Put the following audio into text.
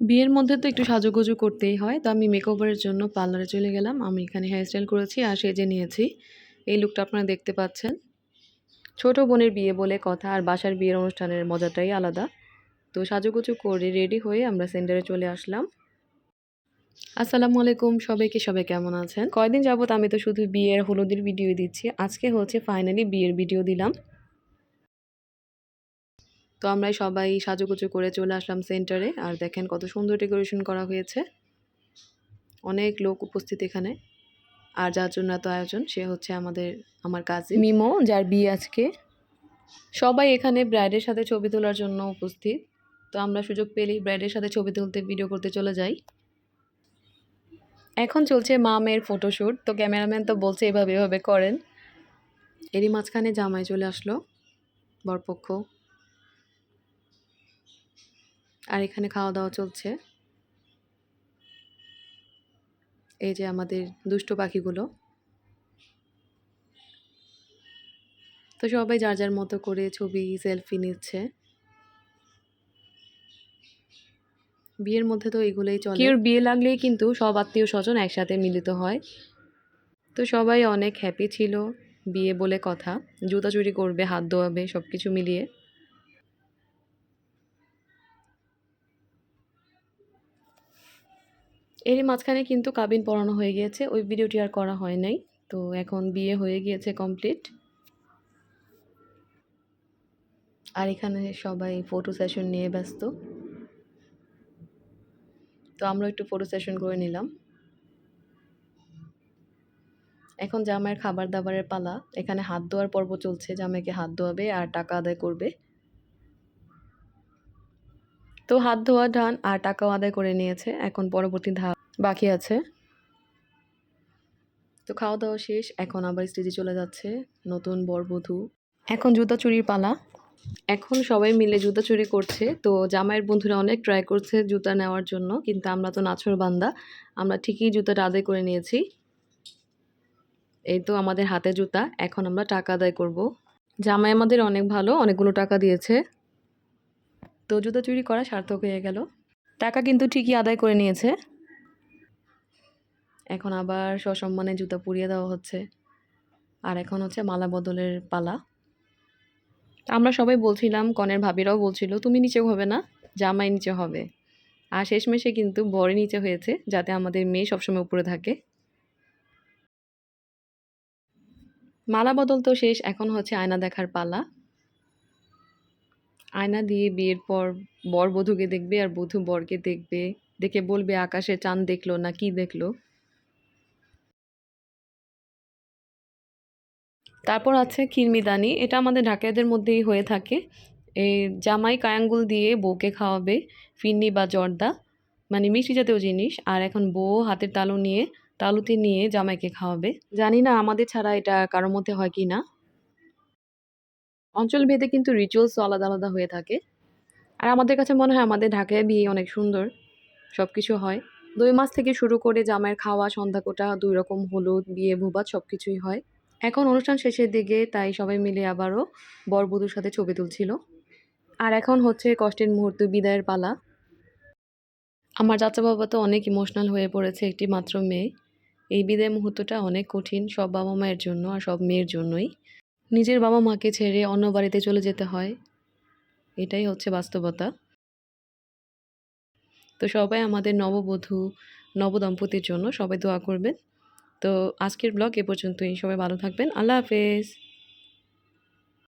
বিয়ের মধ্যে তো একটু সাজুগুজু করতেই হয়, তো আমি মেকওভারের জন্য পার্লারে চলে গেলাম। আমি এখানে হেয়ারস্টাইল করেছি আর সেজে নিয়েছি। এই লুকটা আপনারা দেখতে পাচ্ছেন। ছোট বোনের বিয়ে বলে কথা, আর বাসার বিয়ের অনুষ্ঠানের মজাটাই আলাদা। তো সাজুগুজু করে রেডি হয়ে আমরা সেন্টারে চলে আসলাম। আসসালামু আলাইকুম সবাইকে সবাই কেমন আছেন? কয়দিন যাবত আমি তো শুধু বিয়ের হলুদের ভিডিও দিচ্ছি। আজকে হচ্ছে ফাইনালি বিয়ের ভিডিও দিলাম। তো আমরা সবাই সাজুগুজু করে চলে আসলাম সেন্টারে আর দেখেন কত সুন্দর ডেকোরেশন করা হয়েছে। অনেক লোক উপস্থিত এখানে। আর যার জন্য এত আয়োজন সে হচ্ছে আমাদের আমার কাজে মিমো যার বিয়ে আজকে। সবাই এখানে ব্রাইডের সাথে ছবি তোলার জন্য উপস্থিত। তো আমরা সুযোগ পেলেই ব্রাইডের সাথে ছবি তুলতে ভিডিও করতে চলে যাই। এখন চলছে মা মেয়ের ফটোশ্যুট তো ক্যামেরাম্যান তো বলছে এভাবে এভাবে করেন। এরই মাঝখানে জামাই চলে আসলো বরপক্ষ। আর এখানে খাওয়া দাওয়া চলছে। এই যে আমাদের দুষ্ট পাখিগুলো। তো সবাই যার যার মতো করে ছবি সেলফি নিচ্ছে। বিয়ের মধ্যে তো এগুলোই চলে। কেউ বিয়ে লাগলেই কিন্তু সব আত্মীয় স্বজন একসাথে মিলিত হয়। তো সবাই অনেক হ্যাপি ছিল বিয়ে বলে কথা। জুতা চুরি করবে হাত ধোয়াবে সব কিছু মিলিয়ে। এরই মাঝখানে কিন্তু কাবিন পড়ানো হয়ে গিয়েছে। ওই ভিডিওটি আর করা হয় নাই। তো এখন বিয়ে হয়ে গিয়েছে কমপ্লিট আর এখানে সবাই ফটো সেশন নিয়ে ব্যস্ত। তো আমরা একটু ফটো সেশন করে নিলাম। এখন জামাইয়ের খাবার দাবারের পালা। এখানে হাত ধোয়ার পর্ব চলছে। জামাইকে হাত ধোয়াবে আর টাকা আদায় করবে। তো হাত ধোয়া ডান আর টাকাও আদায় করে নিয়েছে। এখন পরবর্তী ধাপ। বাকি আছে? তো খাওয়া দাওয়া শেষ, এখন আবার স্টেজে চলে যাচ্ছে নতুন বরবধূ। এখন জুতা চুরির পালা। এখন সবাই মিলে জুতা চুরি করছে, তো জামাইয়ের বন্ধুরা অনেক ট্রাই করছে জুতা নেওয়ার জন্য, কিন্তু আমরা তো নাছর বান্দা, আমরা ঠিকই জুতাটা আদায় করে নিয়েছি। এই তো আমাদের হাতে জুতা, এখন আমরা টাকা আদায় করব। জামাই আমাদের অনেক ভালো, অনেকগুলো টাকা দিয়েছে। তো জুতা চুরি করা সার্থক হয়ে গেল। টাকা কিন্তু ঠিকই আদায় করে নিয়েছে। এখন আবার সসম্মানে জুতা পুড়িয়ে দেওয়া হচ্ছে। আর এখন হচ্ছে মালা বদলের পালা। আমরা সবাই বলছিলাম, কনের ভাবিরাও বলছিল, তুমি নিচে হবে না, জামাই নিচে হবে। আর শেষমেশে কিন্তু বড় নিচে হয়েছে, যাতে আমাদের মেয়ে সবসময় উপরে থাকে। মালা বদল তো শেষ, এখন হচ্ছে আয়না দেখার পালা। আয়না দিয়ে বিয়ের পর বর বধূকে দেখবে আর বধূ বরকে দেখবে, দেখে বলবে, আকাশে চাঁদ দেখল না কি দেখল? তারপর আছে খিরমিদানি, এটা আমাদের ঢাকাইদের মধ্যেই হয়ে থাকে। এই জামাই কায়াঙ্গুল দিয়ে বউকে খাওয়াবে, ফিন্নি বা জর্দা মানে মিষ্টি জাতীয় জিনিস। আর এখন বউ হাতের তালু নিয়ে, তালুতে নিয়ে জামাইকে খাওয়াবে। জানি না আমাদের ছাড়া এটা কারোর মধ্যে হয় কি না। অঞ্চল ভেদে কিন্তু রিচুয়ালস আলাদা আলাদা হয়ে থাকে। আর আমাদের কাছে মনে হয় আমাদের ঢাকায় বিয়ে অনেক সুন্দর সব কিছু হয়। দুই মাস থেকে শুরু করে জামাইয়ের খাওয়া, সন্ধ্যা কোটা, দুই রকম হলুদ, বিয়ে ভুবাত সব কিছুই হয়। এখন অনুষ্ঠান শেষের দিকে তাই সবাই মিলে আবারও বরবধূর সাথে ছবি তুলছিল। আর এখন হচ্ছে কষ্টের মুহূর্ত, বিদায়ের পালা। আমার চাচা বাবা তো অনেক ইমোশনাল হয়ে পড়েছে একটি মাত্র মেয়ে। এই বিদায় মুহূর্তটা অনেক কঠিন, সব বাবা মায়ের জন্য আর সব মেয়ের জন্যই। নিজের বাবা মাকে ছেড়ে অন্য বাড়িতে চলে যেতে হয়। এটাই হচ্ছে বাস্তবতা। তো সবাই আমাদের নববধূ, নবদম্পতির জন্য সবাই দোয়া করবেন। তো আজকের ব্লগ এ পর্যন্তই। সবাই ভালো থাকবেন। আল্লাহ হাফেজ।